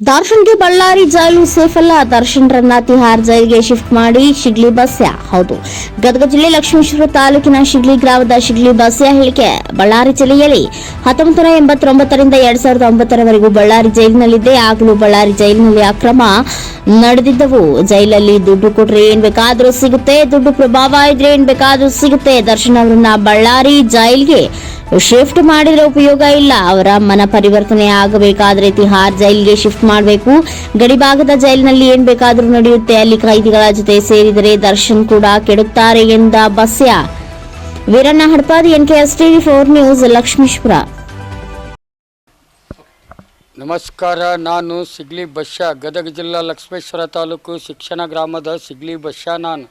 ದರ್ಶನ್ಗೆ ಬಳ್ಳಾರಿ ಜೈಲು ಸೇಫ್ ಅಲ್ಲ. ದರ್ಶನ್ರನ್ನ ತಿಹಾರ್ ಜೈಲ್ಗೆ ಶಿಫ್ಟ್ ಮಾಡಿ ಶಿಗ್ಲಿ ಬಸ್ಯ. ಹೌದು. ಗದಗ ಜಿಲ್ಲೆ ಲಕ್ಷ್ಮೇಶ್ವರ ತಾಲೂಕಿನ ಶಿಗ್ಲಿ ಗ್ರಾಮದ ಶಿಗ್ಲಿ ಬಸ್ಯ ಹೇಳಿಕೆ ಬಳ್ಳಾರಿ ಜಿಲ್ಲೆಯಲ್ಲಿ ಹತ್ತೊಂಬತ್ತು ನೂರ ಎಂಬತ್ತೊಂಬತ್ತರಿಂದ ಎರಡ್ ಸಾವಿರದ ಒಂಬತ್ತರವರೆಗೂ ಬಳ್ಳಾರಿ ಜೈಲಿನಲ್ಲಿದ್ದೆ ಆಗಲೂ ಬಳ್ಳಾರಿ ಜೈಲಿನಲ್ಲಿ ಅಕ್ರಮ ನಡೆದಿದ್ದವು. ಜೈಲಲ್ಲಿ ದುಡ್ಡು ಕೊಟ್ರೆ ಏನ್ ಬೇಕಾದ್ರೂ ಸಿಗುತ್ತೆ. ದುಡ್ಡು ಪ್ರಭಾವ ಇದ್ರೆ ಏನ್ ಬೇಕಾದ್ರೂ ಸಿಗುತ್ತೆ. ದರ್ಶನ್ ಅವರನ್ನ ಬಳ್ಳಾರಿ ಜೈಲ್ಗೆ ಶಿಫ್ಟ್ ಮಾಡಿದ್ರೆ ಉಪಯೋಗ ಇಲ್ಲ. ಅವರ ಮನ ಪರಿವರ್ತನೆ ಆಗಬೇಕಾದ್ರೆ ತಿಹಾರ್ ಜೈಲ್ಗೆ ಶಿಫ್ಟ್ ಮಾಡಬೇಕು. ಗಡಿಭಾಗದ ಜೈಲಿನಲ್ಲಿ ಏನ್ ಬೇಕಾದ್ರೂ ನಡೆಯುತ್ತೆ. ಅಲ್ಲಿ ಕೈದಿಗಳ ಜೊತೆ ಸೇರಿದರೆ ದರ್ಶನ್ ಕೂಡ ಕೆಡುತ್ತಾರೆ ಎಂದ Basya. Veeranna Hadapad, NKS TV four news Lakshmeshwar ನಮಸ್ಕಾರ. ನಾನು ಸಿಗ್ಲಿ ಬಸ್ಯ. ಗದಗ ಜಿಲ್ಲಾ ಲಕ್ಷ್ಮೇಶ್ವರ ತಾಲೂಕು ಶಿಕ್ಷಣ ಗ್ರಾಮದ ಸಿಗ್ಲಿ ಬಸ್ಯ ನಾನು.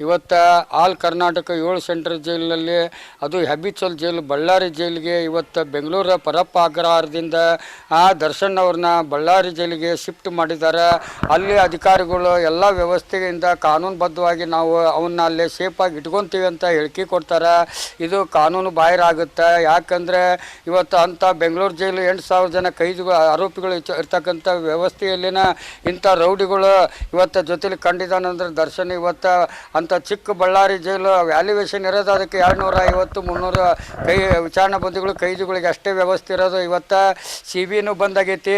ಇವತ್ತು ಆಲ್ ಕರ್ನಾಟಕ ಏಳು ಸೆಂಟ್ರಲ್ ಜೈಲಿನಲ್ಲಿ, ಅದು ಹ್ಯಾಬಿಚುವಲ್ ಜೈಲು, ಬಳ್ಳಾರಿ ಜೈಲಿಗೆ ಇವತ್ತು ಬೆಂಗಳೂರ ಪರಪ್ಪ ಆಗ್ರಹಾರದಿಂದ ಆ ದರ್ಶನ್ ಅವ್ರನ್ನ ಬಳ್ಳಾರಿ ಜೈಲಿಗೆ ಶಿಫ್ಟ್ ಮಾಡಿದ್ದಾರೆ. ಅಲ್ಲಿ ಅಧಿಕಾರಿಗಳು ಎಲ್ಲ ವ್ಯವಸ್ಥೆಯಿಂದ ಕಾನೂನುಬದ್ಧವಾಗಿ ನಾವು ಅವನ್ನ ಅಲ್ಲಿ ಸೇಫಾಗಿ ಇಟ್ಕೊತೀವಿ ಅಂತ ಹೇಳಿಕೆ ಕೊಡ್ತಾರೆ. ಇದು ಕಾನೂನು ಬಾಹಿರ ಆಗುತ್ತೆ. ಯಾಕಂದರೆ ಇವತ್ತು ಅಂಥ ಬೆಂಗಳೂರು ಜೈಲು ಎಂಟು ಸಾವಿರ ಜನ ಕೈದಿಗಳು ಆರೋಪಿಗಳು ಇರ್ತ- ಇರ್ತಕ್ಕಂಥ ವ್ಯವಸ್ಥೆಯಲ್ಲಿನ ಇಂಥ ರೌಡಿಗಳು ಇವತ್ತು ಜೊತೆಲಿ ಕಂಡಿದ್ದಾನಂದ್ರೆ ದರ್ಶನ್ ಇವತ್ತು ಅಂಥ ಚಿಕ್ಕ ಬಳ್ಳಾರಿ ಜೈಲು ವ್ಯಾಲ್ಯೂವೇಷನ್ ಇರೋದು ಅದಕ್ಕೆ ಎರಡು ನೂರ ಐವತ್ತು, ಮುನ್ನೂರು ಕೈ ವಿಚಾರಣಾ ಬಂದಿಗಳು ಕೈದಿಗಳಿಗೆ ಅಷ್ಟೇ ವ್ಯವಸ್ಥೆ ಇರೋದು. ಇವತ್ತು ಸಿ ಬಿನೂ ಬಂದಾಗೈತಿ,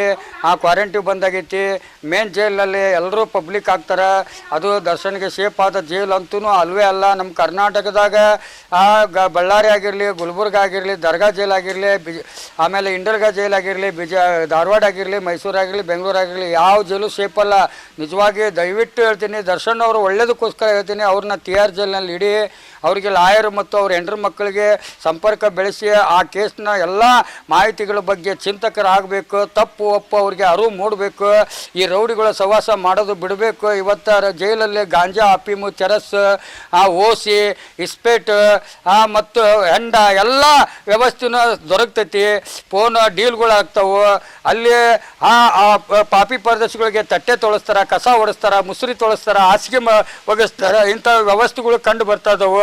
ಆ ಕ್ವಾರಂಟೈನ್ ಬಂದಾಗೈತಿ ಮೇನ್ ಜೈಲಲ್ಲಿ ಎಲ್ಲರೂ ಪಬ್ಲಿಕ್ ಆಗ್ತಾರೆ. ಅದು ದರ್ಶನ್ಗೆ ಸೇಫ್ ಆದ ಜೈಲು ಅಂತೂ ಅಲ್ವೇ ಅಲ್ಲ. ನಮ್ಮ ಕರ್ನಾಟಕದಾಗ, ಆ ಗ ಬಳ್ಳಾರಿ ಆಗಿರಲಿ, ಗುಲ್ಬರ್ಗ ಆಗಿರಲಿ, ದರ್ಗಾ ಜೈಲ್ ಆಗಿರಲಿ ಆಮೇಲೆ ಇಂಡರ್ಗಾ ಜೈಲ್ ಆಗಿರಲಿ, ಬಿಜ, ಧಾರವಾಡ ಆಗಿರಲಿ, ಮೈಸೂರು ಆಗಿರಲಿ, ಬೆಂಗಳೂರು ಆಗಿರಲಿ, ಯಾವ ಜೈಲು ಸೇಫ್ ಅಲ್ಲ. ನಿಜವಾಗಿ ದಯವಿಟ್ಟು ಹೇಳ್ತೀನಿ, ದರ್ಶನ್ ಅವರು ಒಳ್ಳೇದಕ್ಕೋಸ್ಕರ ಹೇಳ್ತೀನಿ. ಅವ್ರನ್ನ ಆರ್ ಜೈಲ್ನಲ್ಲಿ ಇಡಿ ಅವರಿಗೆ ಲಾಯರ್ ಮತ್ತು ಅವ್ರ ಹೆಂಡ್ರ ಮಕ್ಕಳಿಗೆ ಸಂಪರ್ಕ ಬೆಳೆಸಿ ಆ ಕೇಸ್ನ ಎಲ್ಲ ಮಾಹಿತಿಗಳ ಬಗ್ಗೆ ಚಿಂತಕರಾಗಬೇಕು, ತಪ್ಪು ಒಪ್ಪು ಅವ್ರಿಗೆ ಅರಿವು ಮೂಡಬೇಕು, ಈ ರೌಡಿಗಳ ಸವಾಸ ಮಾಡೋದು ಬಿಡಬೇಕು. ಇವತ್ತು ಜೈಲಲ್ಲಿ ಗಾಂಜಾ ಅಫೀಮು ಚರಸ್ ಓಸಿ, ಇಸ್ಪೇಟ್ ಮತ್ತು ಹೆಂಡ ಎಲ್ಲ ವ್ಯವಸ್ಥೆನೂ ದೊರಕ್ತೈತಿ. ಫೋನ್ ಡೀಲ್ಗಳು ಆಗ್ತಾವೆ. ಅಲ್ಲಿ ಆ ಪಾಪಿ ಪರದರ್ಶಿಗಳಿಗೆ ತಟ್ಟೆ ತೊಳಸ್ತಾರ, ಕಸ ಹೊಡಿಸ್ತಾರೆ ಮುಸುರಿ ತೊಳಸ್ತಾರ, ಹಾಸಿಗೆ ಒಗಸ್ತಾರ, ಇಂಥ ವ್ಯವಸ್ಥೆಗಳು ಕಂಡು ಬರ್ತಾ ಇದಾವು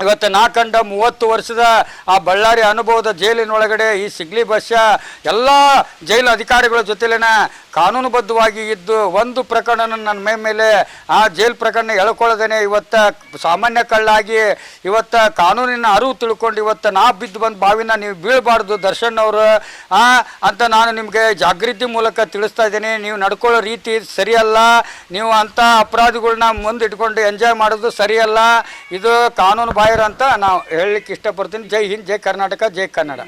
ಇವತ್ತು ನಾ ಕಂಡ ಮೂವತ್ತು ವರ್ಷದ ಆ ಬಳ್ಳಾರಿ ಅನುಭವದ ಜೈಲಿನೊಳಗಡೆ ಈ ಸಿಗ್ಲಿ ಬಸ್ಯ ಎಲ್ಲ ಜೈಲು ಅಧಿಕಾರಿಗಳ ಜೊತೆಲಿನ ಕಾನೂನುಬದ್ಧವಾಗಿ ಇದ್ದು ಒಂದು ಪ್ರಕರಣ ನನ್ನ ಮೈ ಮೇಲೆ ಆ ಜೈಲ್ ಪ್ರಕರಣ ಎಳ್ಕೊಳ್ಳದೇನೆ ಇವತ್ತು ಸಾಮಾನ್ಯ ಕಳ್ಳಾಗಿ ಇವತ್ತು ಕಾನೂನಿನ ಅರಿವು ತಿಳ್ಕೊಂಡು ಇವತ್ತು ನಾ ಬಿದ್ದು ಬಂದು ಬಾವಿನ ನೀವು ಬೀಳಬಾರ್ದು ದರ್ಶನ್ ಅವರು ಅಂತ ನಾನು ನಿಮಗೆ ಜಾಗೃತಿ ಮೂಲಕ ತಿಳಿಸ್ತಾ ಇದ್ದೀನಿ. ನೀವು ನಡ್ಕೊಳ್ಳೋ ರೀತಿ ಸರಿಯಲ್ಲ. ನೀವು ಅಂಥ ಅಪರಾಧಿಗಳನ್ನ ಮುಂದಿಟ್ಕೊಂಡು ಎಂಜಾಯ್ ಮಾಡೋದು ಸರಿಯಲ್ಲ. ಇದು ಕಾನೂನು ಬಾಹಿರ ಅಂತ ನಾವು ಹೇಳಲಿಕ್ಕೆ ಇಷ್ಟಪಡ್ತೀನಿ. ಜೈ ಹಿಂದ್ ಜೈ ಕರ್ನಾಟಕ ಜೈ ಕನ್ನಡ.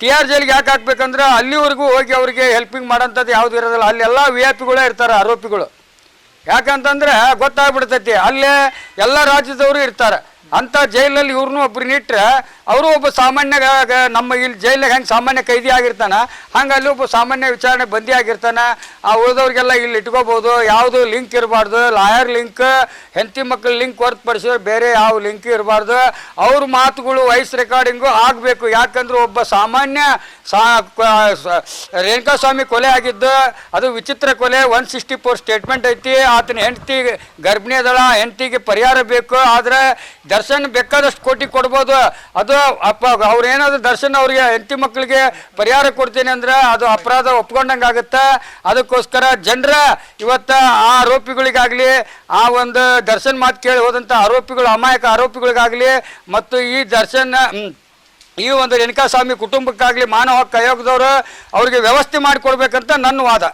ಟಿ ಆರ್ ಜೈಲಿಗೆ ಯಾಕೆ ಹಾಕ್ಬೇಕಂದ್ರೆ ಅಲ್ಲಿವರೆಗೂ ಹೋಗಿ ಅವರಿಗೆ ಹೆಲ್ಪಿಂಗ್ ಮಾಡೋಂಥದ್ದು ಯಾವುದು ಇರೋದಿಲ್ಲ. ಅಲ್ಲೆಲ್ಲ ವಿ ಐ ಪಿಗಳೇ ಇರ್ತಾರೆ ಆರೋಪಿಗಳು. ಯಾಕಂತಂದ್ರೆ ಗೊತ್ತಾಗ್ಬಿಡ್ತೈತಿ ಅಲ್ಲೇ ಎಲ್ಲ ರಾಜ್ಯದವರು ಇರ್ತಾರೆ. ಅಂಥ ಜೈಲಲ್ಲಿ ಇವ್ರನ್ನೂ ಒಬ್ರನ್ನ ಇಟ್ಟರೆ ಅವರು ಒಬ್ಬ ಸಾಮಾನ್ಯ ನಮ್ಮ ಇಲ್ಲಿ ಜೈಲಿಗೆ ಹೆಂಗೆ ಸಾಮಾನ್ಯ ಕೈದಿ ಆಗಿರ್ತಾನೆ, ಹಂಗೆ ಅಲ್ಲಿ ಒಬ್ಬ ಸಾಮಾನ್ಯ ವಿಚಾರಣೆ ಬಂದಿ ಆಗಿರ್ತಾನೆ, ಆ ಉಳಿದವ್ರಿಗೆಲ್ಲ ಇಲ್ಲಿ ಇಟ್ಕೋಬೋದು, ಯಾವುದು ಲಿಂಕ್ ಇರಬಾರ್ದು, ಲಾಯರ್ ಲಿಂಕ್, ಹೆಂಡತಿ ಮಕ್ಕಳ ಲಿಂಕ್ ಹೊರತುಪಡಿಸಿದ್ರೆ ಬೇರೆ ಯಾವ ಲಿಂಕ್ ಇರಬಾರ್ದು, ಅವ್ರ ಮಾತುಗಳು ವಾಯ್ಸ್ ರೆಕಾರ್ಡಿಂಗು ಆಗಬೇಕು. ಯಾಕಂದ್ರೆ ಒಬ್ಬ ಸಾಮಾನ್ಯ ಸ- ರೇಣುಕಾಸ್ವಾಮಿ ಕೊಲೆ ಆಗಿದ್ದು, ಅದು ವಿಚಿತ್ರ ಕೊಲೆ, ಒನ್ ಸಿಕ್ಸ್ಟಿ ಫೋರ್ ಸ್ಟೇಟ್ಮೆಂಟ್ ಐತಿ, ಆತನ ಹೆಂಡತಿ ಗರ್ಭಿಣಿ ಅದಳ ಹೆಂಡತಿಗೆ ಪರಿಹಾರ ಬೇಕು, ಆದರೆ ದರ್ಶನ್ ಬೇಕಾದಷ್ಟು ಕೋಟಿ ಕೊಡ್ಬೋದು. ಅದು ಅಪ್ಪ ಅವ್ರೇನಾದ್ರು ದರ್ಶನ್ ಅವ್ರಿಗೆ ಹೆಂಡತಿ ಮಕ್ಕಳಿಗೆ ಪರಿಹಾರ ಕೊಡ್ತೀನಿ ಅಂದ್ರೆ ಅದು ಅಪರಾಧ ಒಪ್ಕೊಂಡಂಗೆ ಆಗುತ್ತೆ. ಅದಕ್ಕೋಸ್ಕರ ಜನರ ಇವತ್ತ ಆ ಆರೋಪಿಗಳಿಗಾಗಲಿ, ಆ ಒಂದು ದರ್ಶನ್ ಮಾತು ಕೇಳಿ ಹೋದಂಥ ಆರೋಪಿಗಳು, ಅಮಾಯಕ ಆರೋಪಿಗಳಿಗಾಗಲಿ, ಮತ್ತು ಈ ದರ್ಶನ್ ಈ ಒಂದು ರೇಣುಕಾಸ್ವಾಮಿ ಕುಟುಂಬಕ್ಕಾಗಲಿ ಮಾನವ ಹಕ್ಕು ಆಯೋಗದವರು ಅವ್ರಿಗೆ ವ್ಯವಸ್ಥೆ ಮಾಡಿಕೊಡ್ಬೇಕಂತ ನನ್ನ ವಾದ.